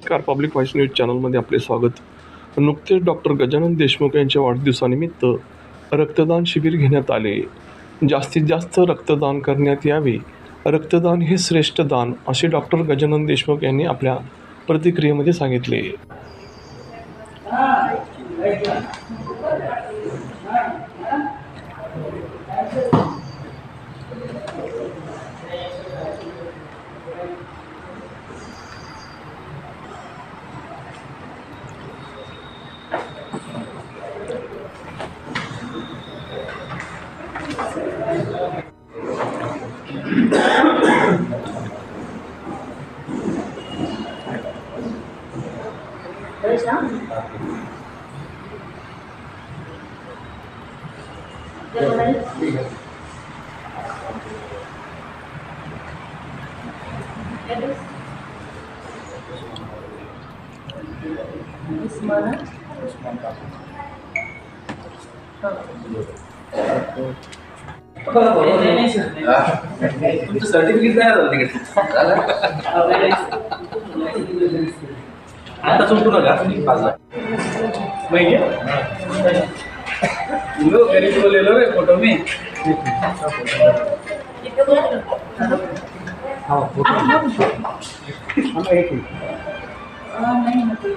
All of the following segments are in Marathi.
नमस्कार. पब्लिक व्हॉइस न्यूज चॅनलमध्ये आपले स्वागत. नुकतेच डॉक्टर गजानन देशमुख यांच्या वाढदिवसानिमित्त रक्तदान शिबिर घेण्यात आले. जास्तीत जास्त रक्तदान करण्यात यावे. रक्तदान हे श्रेष्ठ दान असे डॉक्टर गजानन देशमुख यांनी आपल्या प्रतिक्रियेमध्ये सांगितले. उस्माना तुमचं सर्टिफिकेट तयार झालं तिकडे आता सुटू नका पाच लाख. महिने लो गरीब को ले लो रे फोटो में. नाही म्हटलं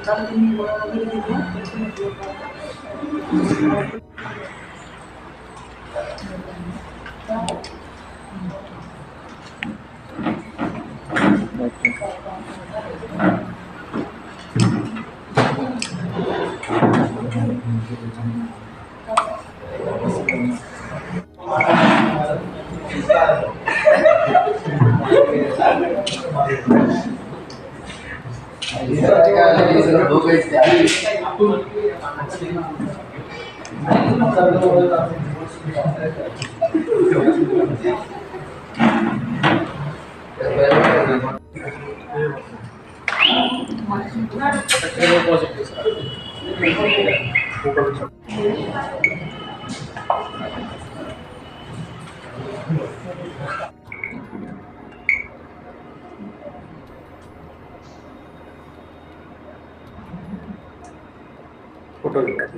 कारण तुम्ही वगैरे दिली फोटो घेण्यात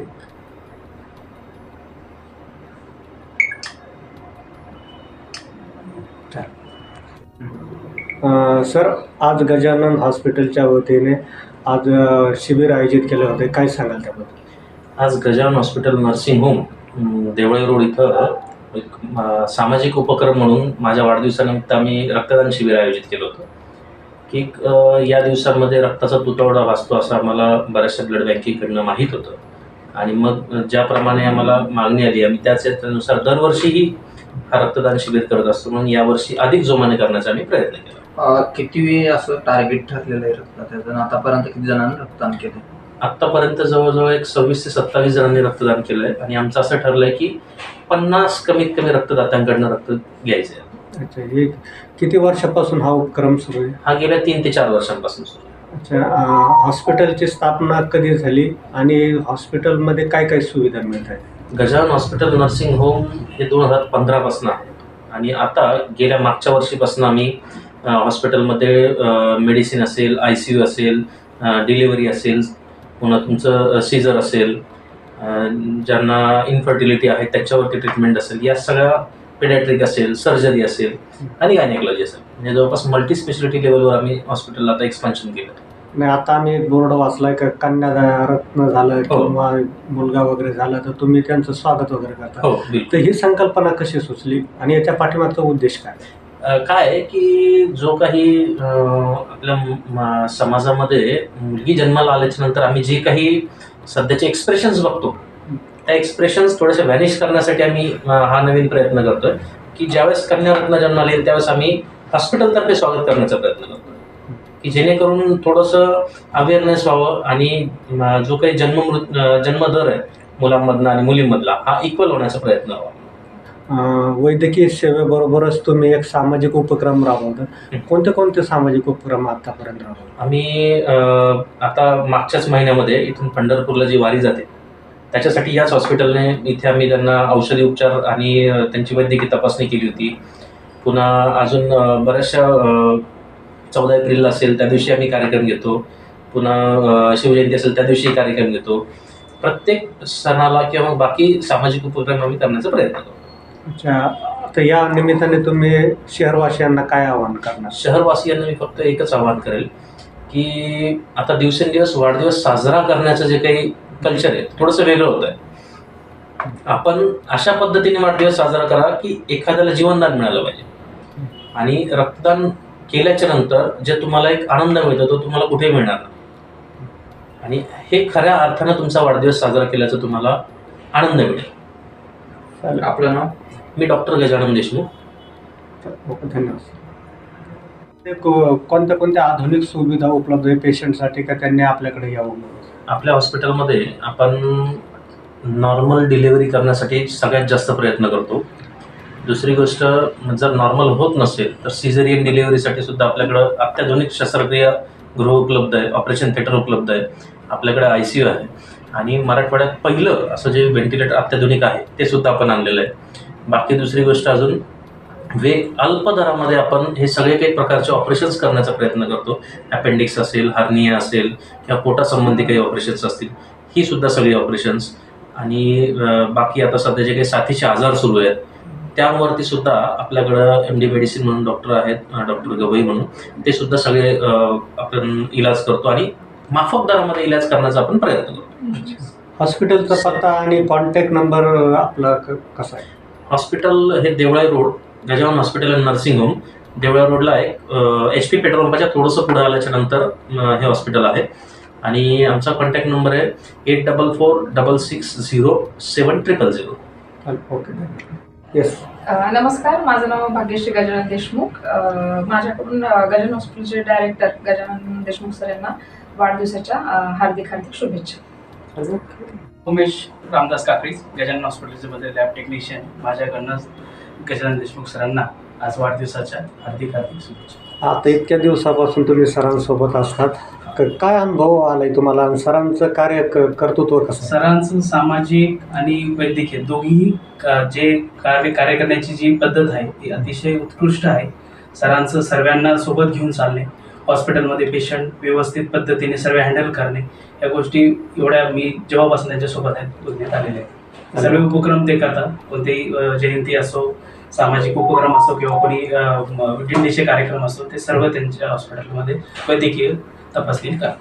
सर आज गजानन हॉस्पिटलच्या वतीने आज शिबिर आयोजित केले होते. काय सांगाल त्याबद्दल? आज Gajanan hospital nursing home Deole road इथं एक सामाजिक उपक्रम म्हणून माझ्या वाढदिवसानिमित्त आम्ही रक्तदान शिबिर आयोजित केलं होतं. की या दिवसांमध्ये रक्ताचा तुटवडा भासतो असं आम्हाला बऱ्याचशा ब्लड बँकेकडनं माहीत होतं. आणि मग ज्याप्रमाणे आम्हाला मागणी आली आम्ही त्याच त्यानुसार दरवर्षीही हा रक्तदान शिबिर करत असतो. म्हणून यावर्षी अधिक जोमाने करण्याचा आम्ही प्रयत्न केला. किती असं टार्गेट ठरलेलं आहे आणि आतापर्यंत किती जणांनी रक्तदान केलं आत्तापर्यंत जवळजवळ एक सव्वीस ते सत्तावीस जणांनी रक्तदान केलंय. आणि आमचं असं ठरलंय की पन्नास कमीत कमी रक्तदात्यांकडनं रक्त घ्यायचंय. अच्छा हे किती वर्षापासून हा उपक्रम सुरू आहे? हा गेल्या तीन ते चार वर्षांपासून सुरू आहे. अच्छा अ, हॉस्पिटलची स्थापना कधी झाली आणि हॉस्पिटलमध्ये काय काय सुविधा मिळत आहेत? गजानन हॉस्पिटल नर्सिंग होम हे दोन हजार पंधरापासून आहे. आणि आता गेल्या मागच्या वर्षीपासून आम्ही अ, हॉस्पिटलमध्ये मेडिसिन असेल आय सी यू असेल डिलिव्हरी असेल पुन्हा तुमचं सीझर असेल अ, ज्यांना इन्फर्टिलिटी आहे त्याच्यावरती ट्रीटमेंट असेल या सगळ्या पेडॅट्रिक असेल सर्जरी असेल आणि गायनेकॉलॉजी असेल. म्हणजे जवळपास मल्टी स्पेशालिटी लेवलवर आम्ही हॉस्पिटलला आता एक्सपान्शन केलं. नाही आता आम्ही एक बोर्ड वाचलाय का कन्या रत्न झालं हो. किंवा मुलगा वगैरे झाला तर तुम्ही त्यांचं स्वागत वगैरे करता. हो तर ही संकल्पना कशी सुचली आणि याच्या पाठीमागचा उद्देश काय? काय आहे की जो काही आपल्या समाजामध्ये मुलगी जन्माला आल्याच्यानंतर आम्ही जे काही सध्याचे एक्सप्रेशन्स बघतो त्या एक्सप्रेशन्स थोडेसे व्हॅनिश करण्यासाठी आम्ही हा नवीन प्रयत्न करतोय की ज्यावेळेस कन्यारत्न जन्माला येईल त्यावेळेस आम्ही हॉस्पिटलतर्फे स्वागत करण्याचा प्रयत्न करतोय. की जेणेकरून थोडंसं अवेअरनेस व्हावं आणि जो काही जन्म मृत अ, जन्मदर आहे मुलांमधला आणि मुलींमधला हा इक्वल होण्याचा प्रयत्न व्हावा. वैद्यकीय सेवेबरोबरच तुम्ही एक सामाजिक उपक्रम राबवता. कोणते कोणते सामाजिक उपक्रम आतापर्यंत राबवता आम्ही आता मागच्याच महिन्यामध्ये इथून पंढरपूरला जी वारी जाते त्याच्यासाठी याच हॉस्पिटलने इथे आम्ही त्यांना औषधी उपचार आणि त्यांची वैद्यकीय तपासणी केली होती. पुन्हा अजून बऱ्याचशा चौदा एप्रिलला असेल त्या दिवशी आम्ही कार्यक्रम घेतो. पुन्हा शिवजयंती असेल त्या दिवशी कार्यक्रम घेतो. प्रत्येक सणाला किंवा बाकी सामाजिक उपक्रम आम्ही करण्याचा प्रयत्न करतो. अच्छा. तर या निमित्ताने तुम्ही शहरवासियांना काय आवाहन करणार? शहरवासियांना मी फक्त एकच आवाहन करेल की आता दिवसेंदिवस वाढदिवस साजरा करण्याचं जे काही कल्चर आहे. थोडंसं वेगळं होत आहे आपण अशा पद्धतीने वाढदिवस साजरा करा की एखाद्याला जीवनदान मिळालं पाहिजे. आणि रक्तदान केल्याच्यानंतर जे तुम्हाला एक आनंद मिळतो तो तुम्हाला कुठेही मिळणार नाही. आणि हे खऱ्या अर्थानं तुमचा वाढदिवस साजरा केल्याचा तुम्हाला आनंद मिळेल. आपलं नाव? मी डॉक्टर गजानन देशमुख. धन्यवाद. कोणत्या कोणत्या आधुनिक सुविधा उपलब्ध आहे पेशंटसाठी का त्यांनी आपल्याकडे यावं आपल्या हॉस्पिटलमध्ये आपण नॉर्मल डिलिव्हरी करण्यासाठी सगळ्यात जास्त प्रयत्न करतो. दुसरी गोष्ट जर नॉर्मल होत नसेल तर सिझेरियन डिलिव्हरीसाठी सुद्धा आपल्याकडं अत्याधुनिक शस्त्रक्रिया गृह उपलब्ध आहे ऑपरेशन थिएटर उपलब्ध आहे आपल्याकडे आय सी यू आहे. आणि मराठवाड्यात पहिलं असं जे व्हेंटिलेटर अत्याधुनिक आहे ते सुद्धा आपण आणलेलं आहे. बाकी दुसरी गोष्ट अजून वेग अल्प दरामध्ये आपण हे सगळे काही प्रकारचे ऑपरेशन्स करण्याचा प्रयत्न करतो. अपेंडिक्स असेल हार्निया असेल किंवा पोटासंबंधी काही ऑपरेशन्स असतील ही सुद्धा सगळी ऑपरेशन्स आणि बाकी आता सध्या जे काही साथीचे आजार सुरू आहेत त्यावरती सुद्धा आपल्याकडं एम डी मेडिसिन म्हणून डॉक्टर आहेत डॉक्टर गवई म्हणून ते सुद्धा सगळे आपण इलाज करतो आणि माफक दरामध्ये इलाज करण्याचा आपण प्रयत्न करतो. हॉस्पिटलचा पत्ता आणि कॉन्टॅक्ट नंबर आपला कसा आहे? हॉस्पिटल हे Deolai road. Gajanan hospital and nursing home Deolai रोडला आहे. एच पी पेट्रोल पंपाच्या थोडंसं पुढे आल्याच्यानंतर हे हॉस्पिटल आहे. आणि आमचा कॉन्टॅक्ट नंबर आहे eight double four double six zero seven triple zero okay yes नमस्कार माझं नाव भाग्यश्री गजानन देशमुख. माझ्याकडून गजानन हॉस्पिटलचे डायरेक्टर गजानन देशमुख सर यांना वाढदिवसाच्या हार्दिक हार्दिक शुभेच्छा. उमेश रामदास काकडी गजानन हॉस्पिटलचे मध्ये लॅब टेक्निशियन माझ्याकडनं गजानन देशमुख सरांना आज वाढदिवसाच्या हार्दिक हार्दिक शुभेच्छा. आता इतक्या दिवसापासून तुम्ही सरांसोबत असतात. काय अनुभव आलाय तुम्हाला? आणि सरांचं कार्य कर्तृत्व कसं? सरांचं सामाजिक आणि वैद्यकीय दोघीही का- जे कार्य कार्य करण्याची जी पद्धत आहे ती अतिशय उत्कृष्ट आहे. सरांचं सर्वांना सोबत घेऊन चालणे हॉस्पिटलमध्ये पेशंट व्यवस्थित पद्धतीने सर्व हँडल करणे या गोष्टी एवढ्या मी जेव्हापासून त्यांच्यासोबत आहेत बघण्यात आलेल्या आहेत. सर्व उपक्रम ते करतात. कोणतेही जयंती असो सामाजिक उपक्रम असो किंवा कोणी अ, दिंडीचे कार्यक्रम असो ते सर्व त्यांच्या हॉस्पिटलमध्ये वैद्यकीय तपासणी करतात.